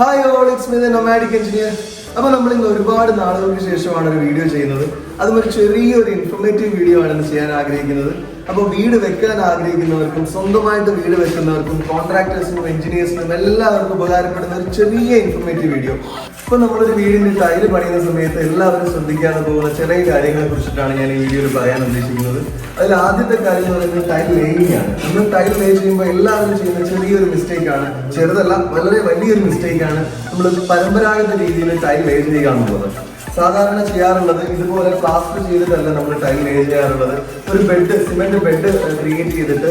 Hi all it's me the nomadic engineer അപ്പോൾ നമ്മൾ ഇന്ന് ഒരുപാട് നാളുകൾക്ക് ശേഷമാണ് ഒരു വീഡിയോ ചെയ്യുന്നത്. അതും ഒരു ചെറിയൊരു ഇൻഫോർമേറ്റീവ് വീഡിയോ ആണ് ചെയ്യാൻ ആഗ്രഹിക്കുന്നത്. അപ്പോൾ വീട് വെക്കാൻ ആഗ്രഹിക്കുന്നവർക്കും സ്വന്തമായിട്ട് വീട് വെക്കുന്നവർക്കും കോൺട്രാക്ടേഴ്സിനും എഞ്ചിനീയേഴ്സിനും എല്ലാവർക്കും ഉപകാരപ്പെടുന്ന ഒരു ചെറിയ ഇൻഫർമേറ്റീവ് വീഡിയോ ഇപ്പോൾ നമ്മളൊരു വീടിന്റെ ടൈൽ പണിയുന്ന സമയത്ത് എല്ലാവരും ശ്രദ്ധിക്കാതെ പോകുന്ന ചില കാര്യങ്ങളെ കുറിച്ചിട്ടാണ് ഞാൻ ഈ വീഡിയോയിൽ പറയാൻ ഉദ്ദേശിക്കുന്നത്. അതിൽ ആദ്യത്തെ കാര്യം എന്ന് പറയുന്നത് ടൈൽ ലേയിങ് ആണ്. നമ്മൾ ടൈൽ ലേ ചെയ്യുമ്പോൾ എല്ലാവരും ചെയ്യുന്ന ചെറിയൊരു മിസ്റ്റേക്ക് ആണ്. ചെറുതല്ല വളരെ വലിയൊരു മിസ്റ്റേക്ക് ആണ്. നമ്മൾ പരമ്പരാഗത രീതിയിൽ ടൈൽ ലേ ചെയ്യുക എന്നുള്ളത് സാധാരണ ചെയ്യാറുള്ളത് ഇതുപോലെ പ്ലാസ്റ്റർ ചെയ്തിട്ടല്ല നമ്മൾ ടൈൽ ലേ ചെയ്യാറുള്ളത്. ഒരു ബെഡ് സിമെന്റ് ബെഡ് ക്രിയേറ്റ് ചെയ്തിട്ട്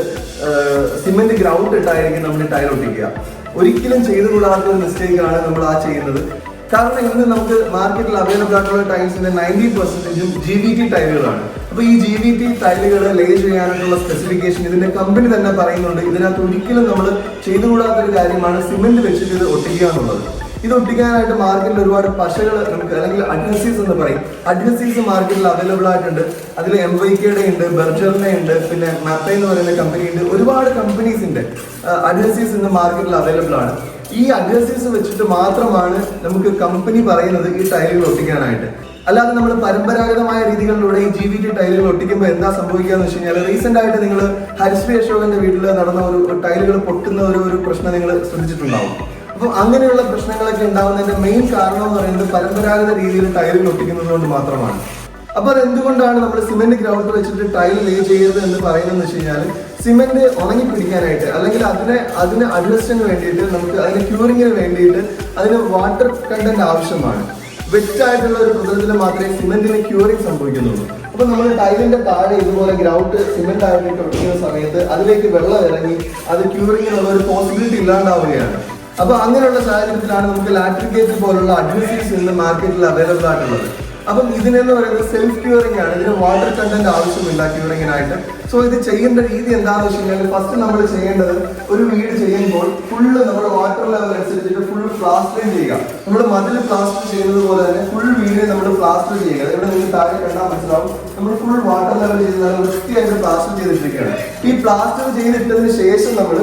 സിമെന്റ് ഗ്രൗണ്ട് ഇട്ടായിരിക്കും നമ്മൾ ടൈൽ ഒട്ടിക്കുക. ഒരിക്കലും ചെയ്തുകൂടാത്ത ഒരു മിസ്റ്റേക്കാണ് നമ്മൾ ആ ചെയ്യുന്നത്. കാരണം ഇന്ന് നമുക്ക് മാർക്കറ്റിൽ അവൈലബിൾ ആയിട്ടുള്ള ടൈൽസിന്റെ നയന്റി പെർസെന്റേജും ജി വി ടി ടൈലുകളാണ് അപ്പൊ ഈ ജി വി ടി ടൈലുകൾ ലേ ചെയ്യാനായിട്ടുള്ള സ്പെസിഫിക്കേഷൻ ഇതിന്റെ കമ്പനി തന്നെ പറയുന്നുണ്ട്. ഇതിനകത്ത് ഒരിക്കലും നമ്മൾ ചെയ്തുകൂടാത്തൊരു കാര്യമാണ് സിമെന്റ് വെച്ചിട്ട് ഇത് ഒട്ടിക്കുക എന്നുള്ളത്. ഇത് ഒട്ടിക്കാനായിട്ട് മാർക്കറ്റിൽ ഒരുപാട് പശകൾ നമുക്ക് അല്ലെങ്കിൽ അഡ്ഹസീവ്സ് എന്ന് പറയും. അഡ്ഹസീവ്സ് മാർക്കറ്റിൽ അവൈലബിൾ ആയിട്ടുണ്ട്. അതിൽ എം വൈ കെയുടെ ഉണ്ട് ബെർജറിന്റെ ഉണ്ട് പിന്നെ മാപ്പ എന്ന് പറയുന്ന കമ്പനി ഉണ്ട്. ഒരുപാട് കമ്പനീസിന്റെ അഡ്ഹസീവ്സ് ഇന്ന് മാർക്കറ്റിൽ അവൈലബിൾ ആണ്. ഈ അഡ്ഹസീവ്സ് വെച്ചിട്ട് മാത്രമാണ് നമുക്ക് കമ്പനി പറയുന്നത് ഈ ടൈലുകൾ ഒട്ടിക്കാനായിട്ട്. അല്ലാതെ നമ്മൾ പരമ്പരാഗതമായ രീതികളിലൂടെ ഈ ജി വി ടി ടൈലുകൾ ഒട്ടിക്കുമ്പോൾ എന്താ സംഭവിക്കുക എന്ന് വെച്ച് കഴിഞ്ഞാൽ റീസെന്റ് ആയിട്ട് നിങ്ങൾ ഹരിശ്രീ അശോകന്റെ വീട്ടിൽ നടന്ന ഒരു ടൈലുകൾ പൊട്ടുന്ന ഒരു പ്രശ്നം നിങ്ങൾ ശ്രദ്ധിച്ചിട്ടുണ്ടാവും. അപ്പം അങ്ങനെയുള്ള പ്രശ്നങ്ങളൊക്കെ ഉണ്ടാകുന്നതിന്റെ മെയിൻ കാരണം എന്ന് പറയുന്നത് പരമ്പരാഗത രീതിയിൽ ടൈൽ ഒട്ടിക്കുന്നത് കൊണ്ട് മാത്രമാണ്. അപ്പൊ അതെന്തുകൊണ്ടാണ് നമ്മൾ സിമെന്റ് ഗ്രൗണ്ട് വെച്ചിട്ട് ടൈൽ ലേ ചെയ്യരുത് എന്ന് പറയുന്നത് വെച്ച് കഴിഞ്ഞാൽ സിമെന്റ് ഉണങ്ങി പിടിക്കാനായിട്ട് അല്ലെങ്കിൽ അതിനെ അതിന് അഡ്ജസ്റ്റിന് വേണ്ടിയിട്ട് നമുക്ക് അതിന് ക്യൂറിങ്ങിന് വേണ്ടിയിട്ട് അതിന് വാട്ടർ കണ്ടന്റ് ആവശ്യമാണ്. വെറ്റ് ആയിട്ടുള്ള ഒരു പ്രതലത്തിൽ മാത്രമേ സിമെന്റിന് ക്യൂറിങ് സംഭവിക്കുന്നുള്ളൂ. അപ്പൊ നമ്മൾ ടൈലിന്റെ താഴെ ഇതുപോലെ ഗ്രൗണ്ട് സിമെന്റ് ആയിട്ട് ഒട്ടിക്കുന്ന സമയത്ത് അതിലേക്ക് വെള്ളം ഇറങ്ങി അത് ക്യൂറിങ്ങിനുള്ള ഒരു പോസിബിലിറ്റി ഇല്ലാണ്ടാവുകയാണ്. അപ്പൊ അങ്ങനെയുള്ള സാഹചര്യത്തിലാണ് നമുക്ക് ലാട്രിക്കേറ്റ് പോലുള്ള അഡ്വസീസ് ഇന്ന് മാർക്കറ്റിൽ അവൈലബിൾ ആയിട്ടുള്ളത്. അപ്പം ഇതിനെന്ന് പറയുന്നത് സെൽഫ് ക്യൂറിംഗ് ആണ്. ഇതിന് വാട്ടർ കണ്ടന്റ് ആവശ്യമില്ല ക്യൂറിങ്ങിനായിട്ട് സോ ഇത് ചെയ്യേണ്ട രീതി എന്താണെന്ന് വെച്ച് കഴിഞ്ഞാൽ ഫസ്റ്റ് നമ്മൾ ചെയ്യേണ്ടത് ഒരു വീട് ചെയ്യുമ്പോൾ ഫുള്ള് നമ്മൾ വാട്ടർ ലെവൽ അനുസരിച്ചിട്ട് ഫുൾ പ്ലാസ്റ്റർ ചെയ്യുക. നമ്മൾ മതിൽ പ്ലാസ്റ്റർ ചെയ്യുന്നത് പോലെ തന്നെ ഫുൾ വീട് നമ്മൾ പ്ലാസ്റ്റർ ചെയ്യുക. ഇവിടെ നിങ്ങൾക്ക് താഴെ കണ്ടാൽ മനസ്സിലാവും. നമ്മൾ ഫുൾ വാട്ടർ ലെവൽ ചെയ്ത് വൃത്തിയായിട്ട് പ്ലാസ്റ്റർ ചെയ്തിട്ടിരിക്കുകയാണ്. ഈ പ്ലാസ്റ്റർ ചെയ്തിട്ടതിന് ശേഷം നമ്മൾ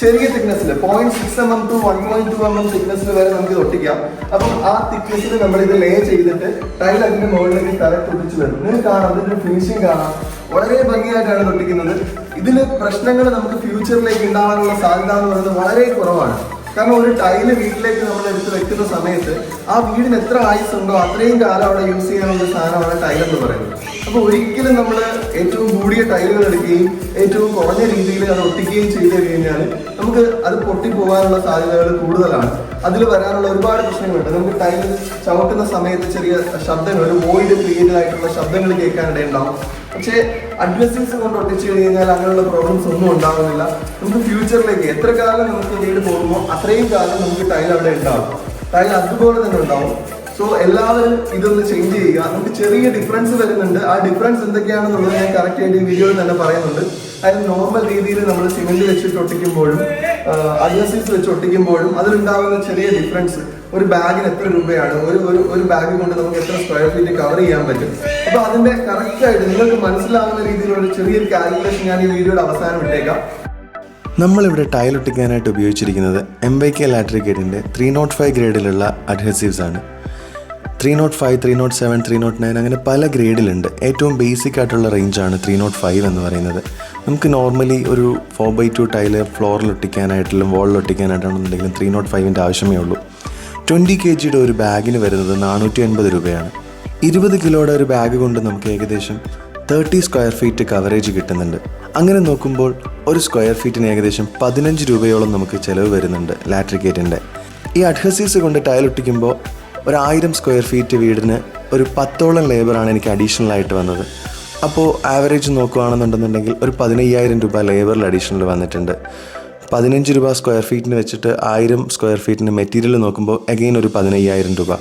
ചെറിയ തിക്നെസ്സിൽ point six M M to one point two M M തിക്നെസ്സിൽ വരെ നമുക്ക് ഇത് ഒട്ടിക്കാം. അപ്പം ആ തിക്നെസ്സിൽ നമ്മൾ ഇത് ലേ ചെയ്തിട്ട് ടൈൽ അതിന്റെ മുകളിലേക്ക് കറക്റ്റ് ഒട്ടിച്ച് വരും. നിങ്ങൾക്ക് കാണാം അതിന്റെ ഫിനിഷിംഗ് കാണാം. വളരെ ഭംഗിയായിട്ടാണ് ഇത് ഒട്ടിക്കുന്നത്. ഇതിന് പ്രശ്നങ്ങൾ നമുക്ക് ഫ്യൂച്ചറിലേക്ക് ഉണ്ടാകാനുള്ള സാധ്യത എന്ന് പറയുന്നത് വളരെ കുറവാണ്. കാരണം ഒരു ടൈൽ വീട്ടിലേക്ക് നമ്മൾ എടുത്ത് വെക്കുന്ന സമയത്ത് ആ വീടിന് എത്ര ആയുസ് ഉണ്ടോ അത്രയും കാലം അവിടെ യൂസ് ചെയ്യാനുള്ള സാധനമാണ് ടൈൽ എന്ന് പറയുന്നത്. അപ്പോൾ ഒരിക്കലും നമ്മൾ ഏറ്റവും കൂടിയ ടൈലുകൾ എടുക്കുകയും ഏറ്റവും കുറഞ്ഞ രീതിയിൽ അത് ഒട്ടിക്കുകയും ചെയ്തു കഴിഞ്ഞാൽ നമുക്ക് അത് പൊട്ടിപ്പോകാനുള്ള സാധ്യതകൾ കൂടുതലാണ്. അതിൽ വരാനുള്ള ഒരുപാട് പ്രശ്നങ്ങളുണ്ട്. നമുക്ക് ടൈൽ ചവിട്ടുന്ന സമയത്ത് ചെറിയ ശബ്ദങ്ങൾ ഒരു വോയിഡ് ക്രിയേറ്റഡ് ആയിട്ടുള്ള ശബ്ദങ്ങൾ കേൾക്കാനിടയുണ്ടാവും. പക്ഷേ അഡ്വസ്റ്റേഴ്സ് കൊണ്ട് ഒട്ടിച്ചു കഴിഞ്ഞാൽ അങ്ങനെയുള്ള പ്രോബ്ലംസ് ഒന്നും ഉണ്ടാകുന്നില്ല നമുക്ക് ഫ്യൂച്ചറിലേക്ക് എത്ര കാലം നമുക്ക് വീട് പോകുമ്പോൾ അത്രയും കാലം നമുക്ക് ടൈൽ അവിടെ ഉണ്ടാവും. ടൈൽ അതുപോലെ തന്നെ ഉണ്ടാവും. സോ എല്ലാവരും ഇതൊന്ന് ചേഞ്ച് ചെയ്യുക. നമുക്ക് ചെറിയ ഡിഫറൻസ് വരുന്നുണ്ട്. ആ ഡിഫറൻസ് എന്തൊക്കെയാണെന്നുള്ളത് ഞാൻ കറക്റ്റ് ആയിട്ട് ഈ വീഡിയോയിൽ തന്നെ പറയുന്നുണ്ട്. അതായത് നോർമൽ രീതിയിൽ നമ്മൾ സിമെന്റ് വെച്ചിട്ട് ഒട്ടിക്കുമ്പോഴും അഡ്ജസ്റ്റീസ് വെച്ച് ഒട്ടിക്കുമ്പോഴും അതിലുണ്ടാകുന്ന ചെറിയ ഡിഫറൻസ് ഒരു ബാഗിന് എത്ര രൂപയാണ്? ഒരു ഒരു ഒരു ബാഗ് കൊണ്ട് നമുക്ക് എത്ര സ്ക്വയർ ഫീറ്റ് കവർ ചെയ്യാൻ പറ്റും? അപ്പൊ അതിന്റെ കറക്റ്റ് ആയിട്ട് നിങ്ങൾക്ക് മനസ്സിലാവുന്ന രീതിയിലുള്ള ചെറിയൊരു കാൽക്കുലേഷൻ ഞാൻ ഈ വീഡിയോയുടെ അവസാനം ഇട്ടേക്കാം. നമ്മളിവിടെ ടൈൽ ഒട്ടിക്കാനായിട്ട് ഉപയോഗിച്ചിരിക്കുന്നത് എം വൈ കെ ലാട്രിക്കേറ്റിന്റെ ത്രീ നോട്ട് ഫൈവ് ഗ്രേഡിലുള്ള അഡ്ഹസീവ്സ് ആണ്. Three naught five three naught seven three naught nine അങ്ങനെ പല ഗ്രേഡിലുണ്ട്. ഏറ്റവും ബേസിക് ആയിട്ടുള്ള റേഞ്ചാണ് ത്രീ നോട്ട് ഫൈവ് എന്ന് പറയുന്നത്. നമുക്ക് നോർമലി ഒരു ഫോർ ബൈ ടു ടൈൽ ഫ്ലോറിൽ ഒട്ടിക്കാനായിട്ടും വാളിൽ ഒട്ടിക്കാനായിട്ടാണെന്നുണ്ടെങ്കിലും ത്രീ നോട്ട് ഫൈവിന്റെ ആവശ്യമേ ഉള്ളൂ. ട്വന്റി കെ ജിയുടെ ഒരു ബാഗിന് വരുന്നത് നാനൂറ്റി അൻപത് രൂപയാണ്. ഇരുപത് കിലോയുടെ ഒരു ബാഗ് കൊണ്ട് നമുക്ക് ഏകദേശം തേർട്ടി സ്ക്വയർ ഫീറ്റ് കവറേജ് കിട്ടുന്നുണ്ട്. അങ്ങനെ നോക്കുമ്പോൾ ഒരു സ്ക്വയർ ഫീറ്റിന് ഏകദേശം പതിനഞ്ച് രൂപയോളം നമുക്ക് ചിലവ് വരുന്നുണ്ട് ലാട്രിക്കേറ്റിന്റെ ഈ അഡ്ഹസീവ്സ് കൊണ്ട് ടൈൽ ഒട്ടിക്കുമ്പോൾ ഒരു സ്ക്വയർ ഫീറ്റ് വീടിന് ഒരു പത്തോളം ലേബറാണ് എനിക്ക് അഡീഷണൽ ആയിട്ട് വന്നത്. അപ്പോൾ ആവറേജ് നോക്കുകയാണെന്നുണ്ടെന്നുണ്ടെങ്കിൽ ഒരു പതിനയ്യായിരം രൂപ ലേബറിൽ അഡീഷണൽ വന്നിട്ടുണ്ട്. പതിനഞ്ച് രൂപ സ്ക്വയർ ഫീറ്റിന് വെച്ചിട്ട് ആയിരം സ്ക്വയർ ഫീറ്റിന് മെറ്റീരിയൽ നോക്കുമ്പോൾ അഗെയിൻ ഒരു പതിനയ്യായിരം രൂപ.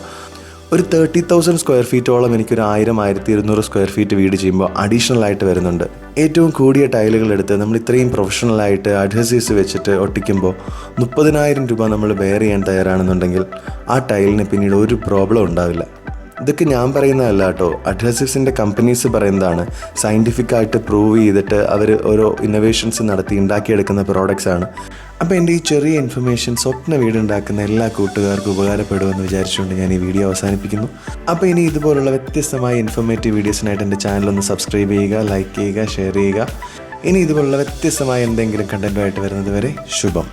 ഒരു തേർട്ടി തൗസൻഡ് സ്ക്വയർ ഫീറ്റോളം എനിക്കൊരു ആയിരം ആയിരത്തി ഇരുന്നൂറ് സ്ക്വയർ ഫീറ്റ് വീട് ചെയ്യുമ്പോൾ അഡീഷണൽ ആയിട്ട് വരുന്നുണ്ട്. ഏറ്റവും കൂടിയ ടൈലുകൾ എടുത്ത് നമ്മൾ ഇത്രയും പ്രൊഫഷണൽ ആയിട്ട് അഡ്ഹസീവ്സ് വെച്ചിട്ട് ഒട്ടിക്കുമ്പോൾ മുപ്പതിനായിരം രൂപ നമ്മൾ ബെയർ ചെയ്യാൻ തയ്യാറാണെന്നുണ്ടെങ്കിൽ ആ ടൈലിന് പിന്നീട് ഒരു പ്രോബ്ലം ഉണ്ടാവില്ല. ഇതൊക്കെ ഞാൻ പറയുന്നതല്ല കേട്ടോ. അഡ്ഹസീവ്സിന്റെ കമ്പനീസ് പറയുന്നതാണ് സയന്റിഫിക്കായിട്ട് പ്രൂവ് ചെയ്തിട്ട് അവർ ഓരോ ഇന്നോവേഷൻസ് നടത്തി ഉണ്ടാക്കിയെടുക്കുന്ന പ്രോഡക്റ്റ്സ് ആണ്. അപ്പോൾ എന്റെ ഈ ചെറിയ ഇൻഫർമേഷൻ സ്വപ്ന വീടുണ്ടാക്കുന്ന എല്ലാ കൂട്ടുകാർക്കും ഉപകാരപ്പെടുമെന്ന് വിചാരിച്ചുകൊണ്ട് ഞാൻ ഈ വീഡിയോ അവസാനിപ്പിക്കുന്നു. അപ്പോൾ ഇനി ഇതുപോലുള്ള വ്യത്യസ്തമായ ഇൻഫോർമേറ്റീവ് വീഡിയോസിനായിട്ട് എന്റെ ചാനൽ ഒന്ന് സബ്സ്ക്രൈബ് ചെയ്യുക ലൈക്ക് ചെയ്യുക ഷെയർ ചെയ്യുക. ഇനി ഇതുപോലുള്ള വ്യത്യസ്തമായ എന്തെങ്കിലും കണ്ടന്റുമായിട്ട് വരുന്നത് വരെ ശുഭം.